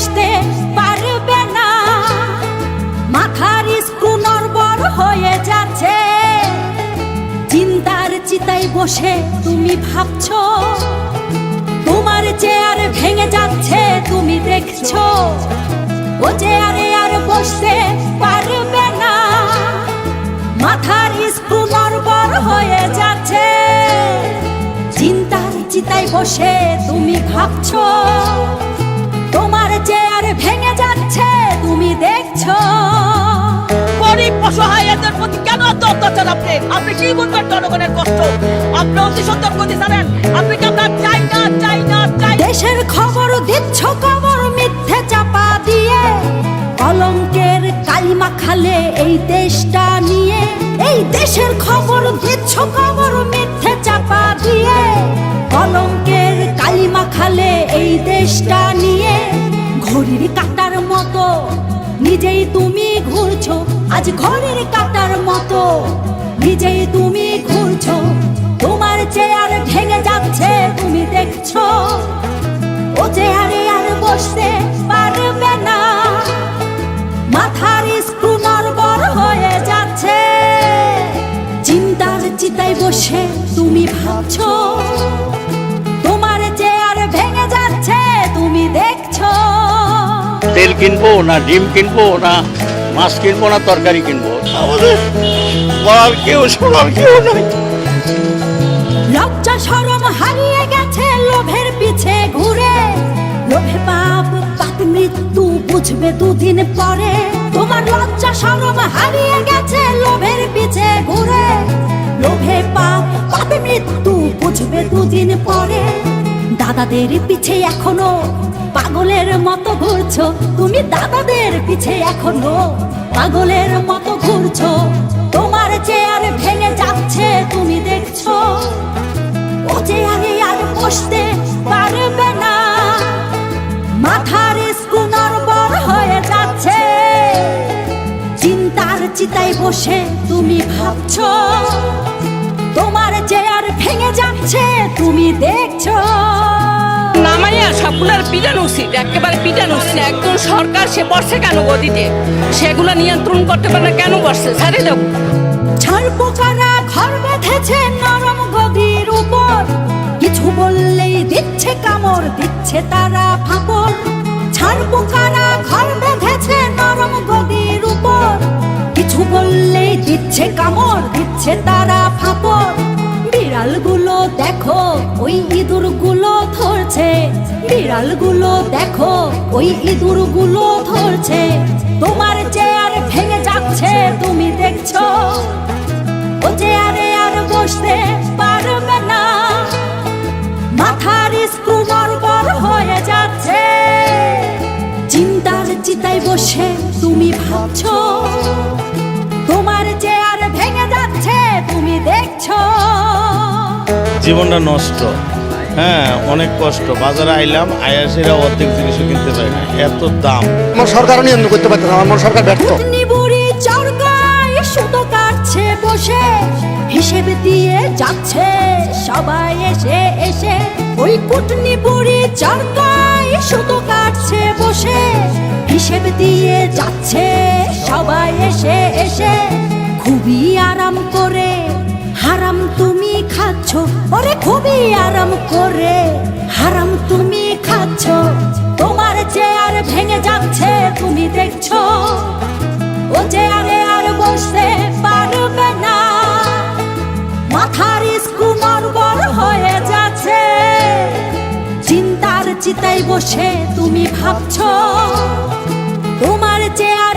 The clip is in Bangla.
ঘেসতে পারবে না। মাথার স্ক্রু নরবর হয়ে যাচ্ছে। চিন্তার চিতায় বসে তুমি ভাবছ, তোমার চেয়ার ভেঙে যাচ্ছে, তুমি দেখছ। ও চেয়ারে আর বসতে পারবে না। মাথার স্ক্রু নরবর হয়ে যাচ্ছে। চিন্তার চিতায় বসে তুমি ভাবছ চেয়ার ভেঙে যাচ্ছে তুমি দেখছ। গরিব অসহায় প্রতি কেন এত অত্যাচার আপনি? আপনি কি বলবেন জনগণের কষ্ট? আপনি অতি সুন্দর গতি জানেন আপনি কি আমরা চাই না চাই না চাই দেশের খবর দিচ্ছ খবর মিথ্যে চাপা দিয়ে। কলঙ্কের কালিমা খালে এই দেশটা নিয়ে। এই দেশের খবর দিচ্ছ খবর মিথ্যে চাপা দিয়ে। কলঙ্কের কালিমা খালে এই দেশটা নিয়ে। ঘড়ির কাটার মতো। নিজেই তুমি ঘুরছো, আজ ঘড়ির কাটার মতো। নিজেই তুমি ঘুরছো, তোমার চেয়ার ভেঙে যাচ্ছে, তুমি দেখছ। ও চেয়ারে আর বসতে পারবে না। মাথার স্ক্রু নড়বড় হয়ে যাচ্ছে। চিন্তার চিতায় বসে তুমি ভাবছ তেল কিনবো না ডিম কিনবো না মাছ কিনবো না তরকারি কিনবো? আমাদের বলার কেউ শোনার কেউ নাই। লজ্জা সরম হারিয়ে গেছে লোভের পিছে ঘুরে। লোভে পাপ পাপ মৃত্যু বুঝবে দুদিন পরে। তোমার লজ্জা সরম হারিয়ে গেছে লোভের পিছে ঘুরে। লোভে পাপ পাপ মৃত্যু বুঝবে দুদিন পরে। দাদাদের পিছে এখনও। পাগলের মতো ঘুরছো, তুমি দাদাদের পিছে এখনও। পাগলের মতো ঘুরছো, তোমার চেয়ার ভেঙে যাচ্ছে, তুমি দেখছ। ও চেয়ারে আর বসতে পারবে না। মাথার স্ক্রু নড়বড় হয়ে যাচ্ছে। চিন্তার চিতায় বসে তুমি ভাবছ, তোমার চেয়ার ভেঙে যাচ্ছে, তুমি দেখছ। সবগুলোর পিটানো উচিত একেবারে পিটানো উচিত একজন সরকার সে বসে কেন গদিতে? সেগুলো নিয়ন্ত্রণ করতে পারে না, কেন বসছে ছাড়ে দাও। ছাড় পোকারা ঘর বেঁধেছে নরম গদির উপর। কিছু বললেই দিচ্ছে দিচ্ছে তারা ফাপড়। ছাড় পোকারা ঘর বেঁধেছে নরম গদির উপর। কিছু বললেই দিচ্ছে কামড়, দিচ্ছে তারা ফাপড়। বিড়ালগুলো দেখো, ওই ইঁদুর ধরছে বিড়ালগুলো দেখো, ওই ইঁদুরগুলো ধরছে। তোমার চেয়ার ভেঙে যাচ্ছে, তুমি দেখছ? ও চেয়ারে আর বসতে পারবে না। মাথার স্ক্রু নড়বড় হয়ে যাচ্ছে। চিন্তার চিতায় বসে তুমি ভাবছ, তোমার চেয়ার ভেঙে যাচ্ছে, তুমি দেখছ। জীবনটা নষ্ট। হ্যাঁ অনেক কষ্ট। বাজারে আইলাম আয়াসেরা অর্ধেক জিনিসও কিনতে পারি না। এত দাম। আমার সরকারও নিয়ন্ত্রণ করতে পারতেছে না আমার সরকার ব্যর্থ। বসে হিসেব দিয়ে যাচ্ছে। সবাই এসে এসে ওই কুটনি বুড়ি চরকায় সুতো কাটছে বসে হিসেব দিয়ে যাচ্ছে। সবাই এসে এসে খুবই আরাম করে হারাম তুমি খাচ্ছ, ওরে খুবই আরাম করে। হারাম তুমি খাচ্ছ, তোমার চেয়ার ভেঙে যাচ্ছে, তুমি দেখছ, ও চেয়ারে আর বসতে পারবে না। মাথার স্ক্রু নড়বড় হয়ে যাচ্ছে, চিন্তার চিতায় বসে তুমি ভাবছ, তোমার চেয়ার